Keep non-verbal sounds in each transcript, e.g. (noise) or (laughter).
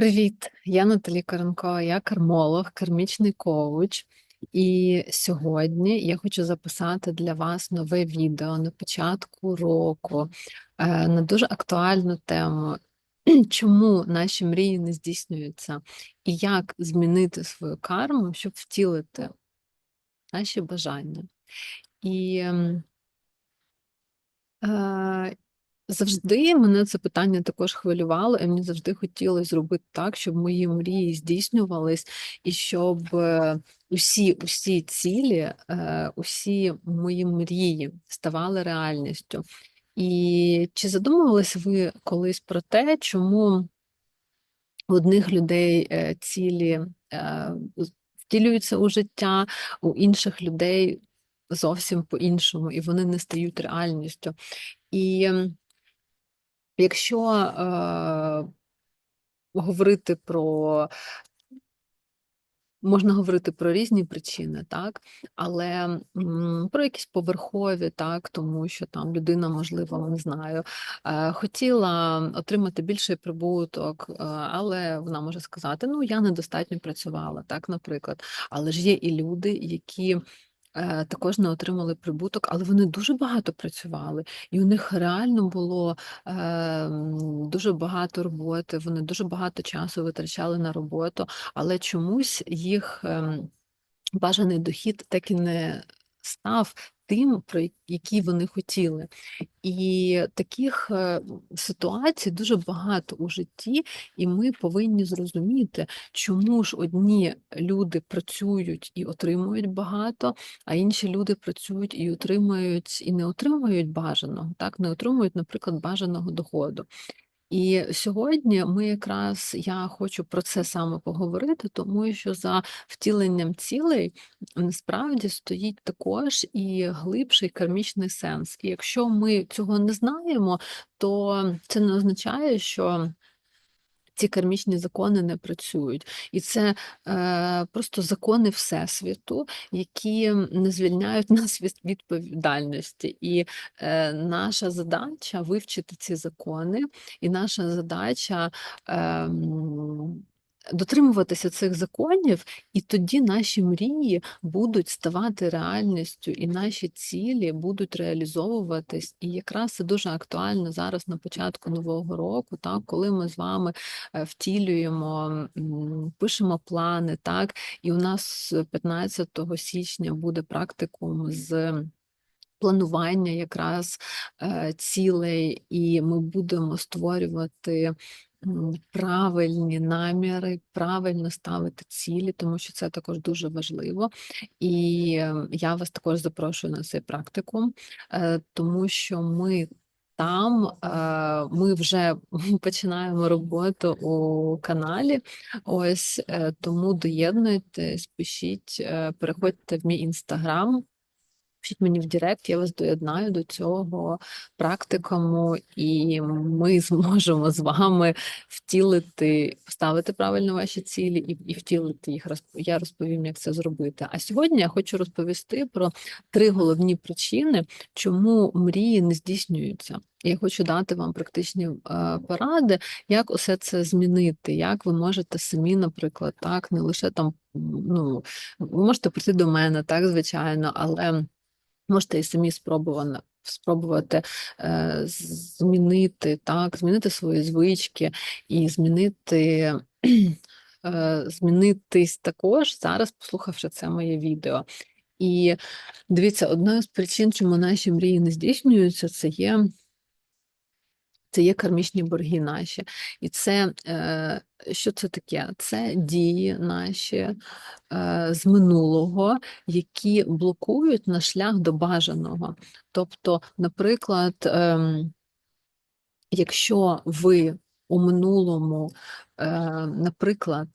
Привіт, я Наталі Каренко, я кармолог, кармічний коуч. І сьогодні я хочу записати для вас нове відео на початку року е, на дуже актуальну тему, (clears throat) чому наші мрії не здійснюються, і як змінити свою карму, щоб втілити наші бажання. І е, Завжди мене це питання також хвилювало, і мені завжди хотілося зробити так, щоб мої мрії здійснювались, і щоб е, усі усі цілі, е, усі мої мрії ставали реальністю. І чи задумувались ви колись про те, чому у одних людей е, цілі втілюються у життя, у інших людей зовсім по-іншому, і вони не стають реальністю? І Якщо е, говорити про можна говорити про різні причини, так, але про якісь поверхові, так, тому що там людина, можливо, не знаю, е, хотіла отримати більший прибуток, е, але вона може сказати: ну, я недостатньо працювала, так, наприклад. Але ж є і люди, які Е, також не отримали прибуток, але вони дуже багато працювали, і у них реально було е, дуже багато роботи, вони дуже багато часу витрачали на роботу, але чомусь їх е, бажаний дохід так і не став тим, про які вони хотіли. І таких е, ситуацій дуже багато у житті, і ми повинні зрозуміти, чому ж одні люди працюють і отримують багато, а інші люди працюють і отримують і не отримують бажаного, так не отримують, наприклад, бажаного доходу. І сьогодні ми якраз я хочу про це саме поговорити, тому що за втіленням цілей насправді стоїть також і глибший кармічний сенс. І якщо ми цього не знаємо, то це не означає, що ці кармічні закони не працюють. І це е, просто закони Всесвіту, які не звільняють (laughs) нас від відповідальності. І е, наша задача вивчити ці закони, і наша задача. Е, дотримуватися цих законів, і тоді наші мрії будуть ставати реальністю, і наші цілі будуть реалізовуватись. І якраз це дуже актуально зараз на початку нового року, так, коли ми з вами е, втілюємо, пишемо плани, так, і у нас 15 січня буде практикум з. Планування якраз е, цілей, і ми будемо створювати правильні наміри, правильно ставити цілі, тому що це також дуже важливо. І ем, я вас також запрошую на цей практикум, е, тому що ми. Там е, ми вже (laughs) починаємо роботу у каналі. Ось е, тому доєднуйтесь, пишіть, переходьте в мій інстаграм. Пишіть мені в Директ, я вас доєднаю до цього практикуму, і ми (laughs) зможемо з вами втілити, поставити правильно ваші цілі і і втілити їх. Я розповім, як це зробити. А сьогодні я хочу розповісти про три головні причини, чому мрії не здійснюються. Я хочу дати вам практичні е, поради, як усе це змінити, як ви можете самі, наприклад, так, не лише там, ну ви можете прийти до мене, так, звичайно, але. Можете і самі спробувати спробувати е, змінити так, змінити свої звички і змінити. (clears throat) Е, змінитись також зараз, послухавши це моє відео. І дивіться, одна з причин, чому наші мрії не здійснюються, це є це є кармічні борги наші. І це е, що це таке? Це дії наші е, з минулого, які блокують на шлях до бажаного. Тобто, наприклад, е, якщо ви у минулому, е, наприклад,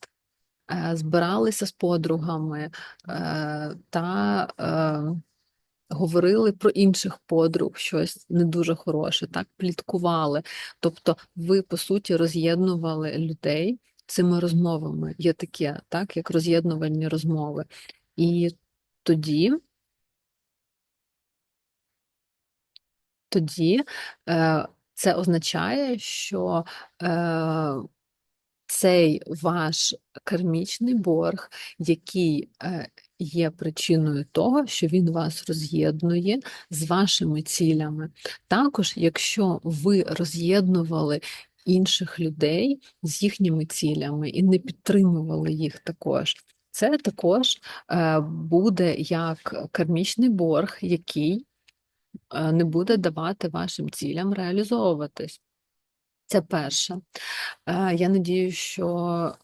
збиралися з подругами та е, говорили про інших подруг щось не дуже хороше, так пліткували. Тобто, ви, по суті, роз'єднували людей цими розмовами. Є таке, так, як роз'єднувальні розмови. І тоді. Тоді е, це означає, що е, цей ваш кармічний борг, який е, є причиною того, що він вас роз'єднує з вашими цілями. Також, якщо ви роз'єднували інших людей з їхніми цілями і не підтримували їх також. Це також е, буде як кармічний борг, який е, не буде давати вашим цілям реалізовуватись. Це перше. Е, Я надію, що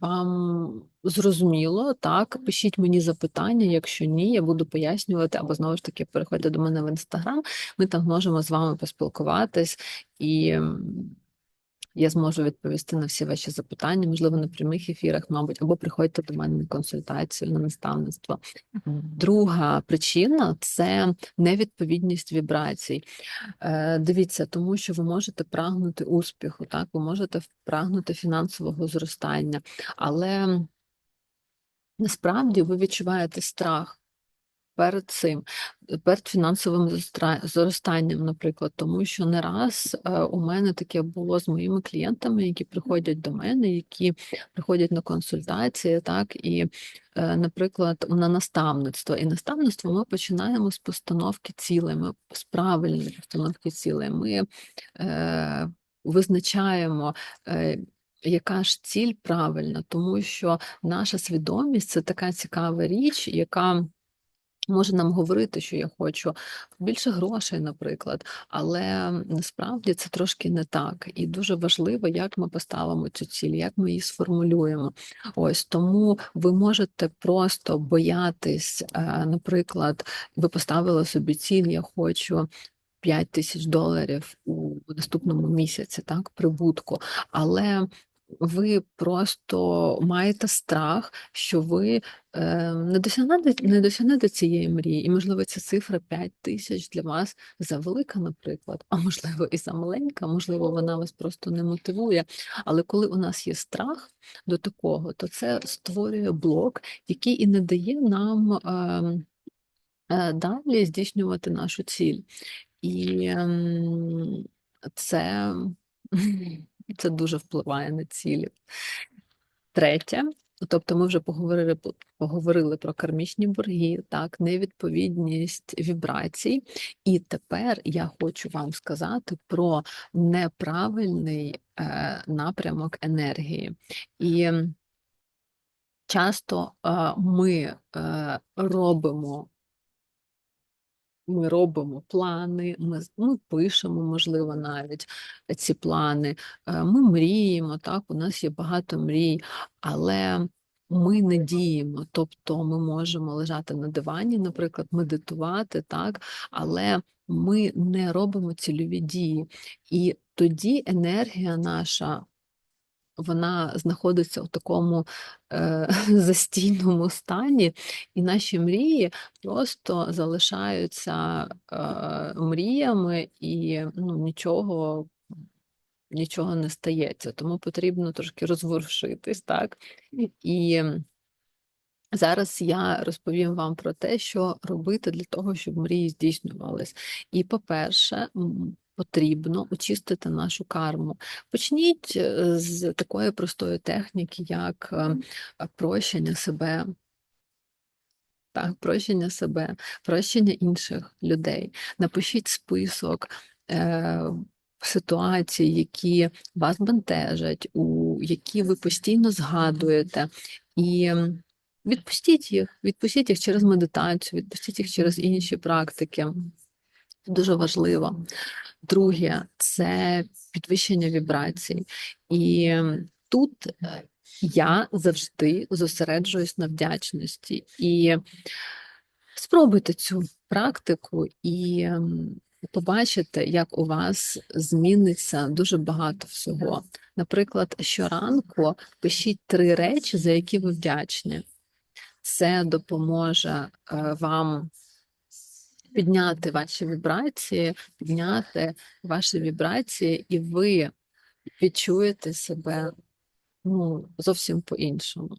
вам зрозуміло, так, пишіть мені запитання, якщо ні, я буду пояснювати, або знову ж таки переходьте до мене в інстаграм, ми там можемо з вами поспілкуватись і. Я зможу відповісти на всі ваші запитання, можливо, на прямих ефірах, мабуть, або приходьте до мене на консультацію, на наставництво. Друга причина це невідповідність вібрацій. Е, Дивіться, тому що ви можете прагнути успіху, так, ви можете прагнути фінансового зростання, але насправді ви відчуваєте страх перед цим, перед фінансовим зростанням, наприклад, тому що не раз е, у мене таке було з моїми клієнтами, які приходять до мене, які приходять на консультації, так і, е, наприклад, на наставництво. І наставництво ми починаємо з постановки цілей, ми з правильної постановки цілей. Ми е, визначаємо. Е, яка ж ціль правильна, тому що наша свідомість це така цікава річ, яка може нам говорити, що я хочу більше грошей, наприклад, але насправді це трошки не так. І дуже важливо, як ми поставимо цю ціль, як ми її сформулюємо. Ось тому ви можете просто боятись, е, наприклад, ви поставили собі ціль, я хочу. 5 тисяч доларів у наступному місяці, так, прибутку, але ви просто маєте страх, що ви е, не досягнете, не досягнете цієї мрії, і, можливо, ця цифра 5 тисяч для вас завелика, наприклад, а можливо, і замаленька, можливо, вона вас просто не мотивує. Але коли у нас є страх до такого, то це створює блок, який і не дає нам е, е, далі здійснювати нашу ціль. І ем, це, це дуже впливає на цілі. Третє, тобто ми вже поговорили, поговорили про кармічні борги, так, невідповідність вібрацій. І тепер я хочу вам сказати про неправильний е, напрямок енергії. І часто е, ми е, робимо ми робимо плани, ми, ми пишемо, можливо, навіть ці плани, е, ми мріємо, так, у нас є багато мрій, але ми не діємо. Тобто ми можемо лежати на дивані, наприклад, медитувати, так, але ми не робимо цільові дії. І тоді енергія наша вона знаходиться у такому е, (laughs) застійному стані, і наші мрії просто залишаються е, мріями, і ну, нічого. Нічого не стається, тому потрібно трошки розворушитись, так? І зараз я розповім вам про те, що робити для того, щоб мрії здійснювались. І, по-перше, потрібно очистити нашу карму. Почніть е, з такої простої техніки, як е, прощення себе. Так, прощення себе, прощення інших людей. Напишіть список е, ситуацій, які вас бентежать, у які ви постійно згадуєте, і відпустіть їх, відпустіть їх через медитацію, відпустіть їх через інші практики. Дуже важливо. Друге це підвищення вібрацій. І тут е, я завжди зосереджуюсь на вдячності. І спробуйте цю практику і побачите, як у вас зміниться дуже багато всього. Наприклад, щоранку пишіть три речі, за які ви вдячні. Це допоможе е, вам підняти ваші вібрації, підняти ваші вібрації, і ви відчуєте себе ну, зовсім по-іншому.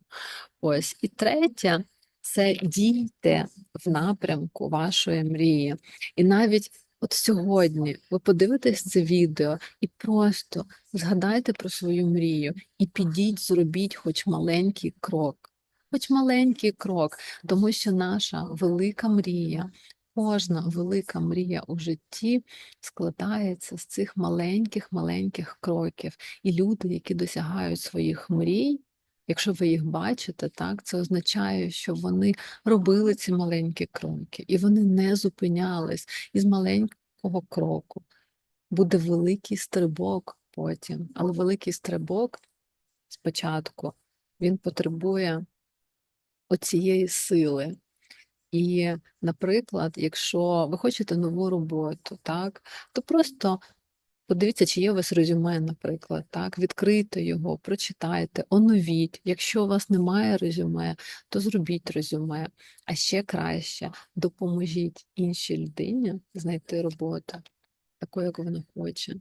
Ось. І третє це дійте в напрямку вашої мрії. І навіть От сьогодні ви подивитесь це відео і просто згадайте про свою мрію і підіть, зробіть хоч маленький крок. Хоч маленький крок, тому що наша велика мрія, кожна велика мрія у житті складається з цих маленьких маленьких кроків. І люди, які досягають своїх мрій, якщо ви їх бачите, так це означає, що вони робили ці маленькі кроки, і вони не зупинялись із маленького кроку. Буде великий стрибок потім, але великий стрибок спочатку він потребує оцієї сили. І, наприклад, якщо ви хочете нову роботу, так, то просто подивіться, чи є у вас резюме, наприклад, так, відкрийте його, прочитайте, оновіть. Якщо у вас немає резюме, то зробіть резюме. А ще краще допоможіть іншій людині знайти роботу, таку, як вона хоче.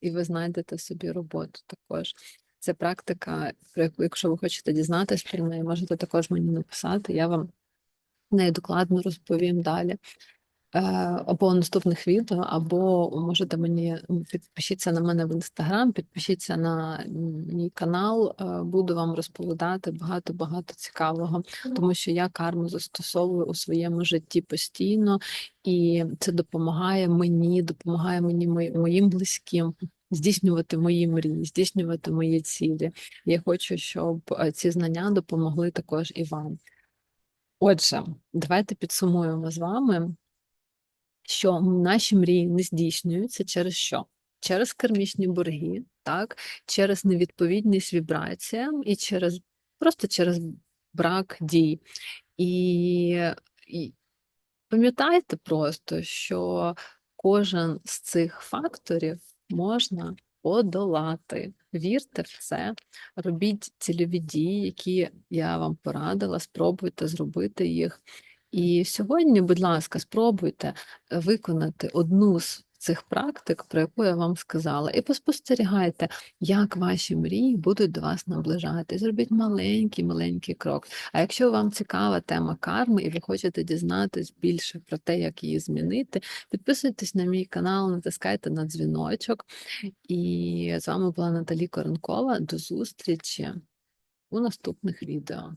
І ви знайдете собі роботу також. Це практика, про яку, якщо ви хочете дізнатися про неї, можете також мені написати. Я вам неї докладно розповім далі. Е, Або наступних відео, або можете мені підпишіться на мене в інстаграм, підпишіться на мій канал, е, буду вам розповідати багато-багато цікавого, тому що я карму застосовую у своєму житті постійно, і це допомагає мені, допомагає мені моїм близьким. Здійснювати мої мрії, здійснювати мої цілі. Я хочу, щоб е, ці знання допомогли також і вам. Отже, давайте підсумуємо з вами, що наші мрії не здійснюються через що? Через кармічні борги, так? через невідповідність вібраціям і через просто через брак дій. І, і пам'ятайте просто, що кожен з цих факторів можна подолати. Вірте в це, робіть цільові дії, які я вам порадила, спробуйте зробити їх. І сьогодні, будь ласка, спробуйте виконати одну з цих практик, про яку я вам сказала, і поспостерігайте, як ваші мрії будуть до вас наближати. Зробіть маленький маленький крок. А якщо вам цікава тема карми, і ви хочете дізнатись більше про те, як її змінити, підписуйтесь на мій канал, натискайте на дзвіночок. І з вами була Наталі Коронкова. До зустрічі у наступних відео.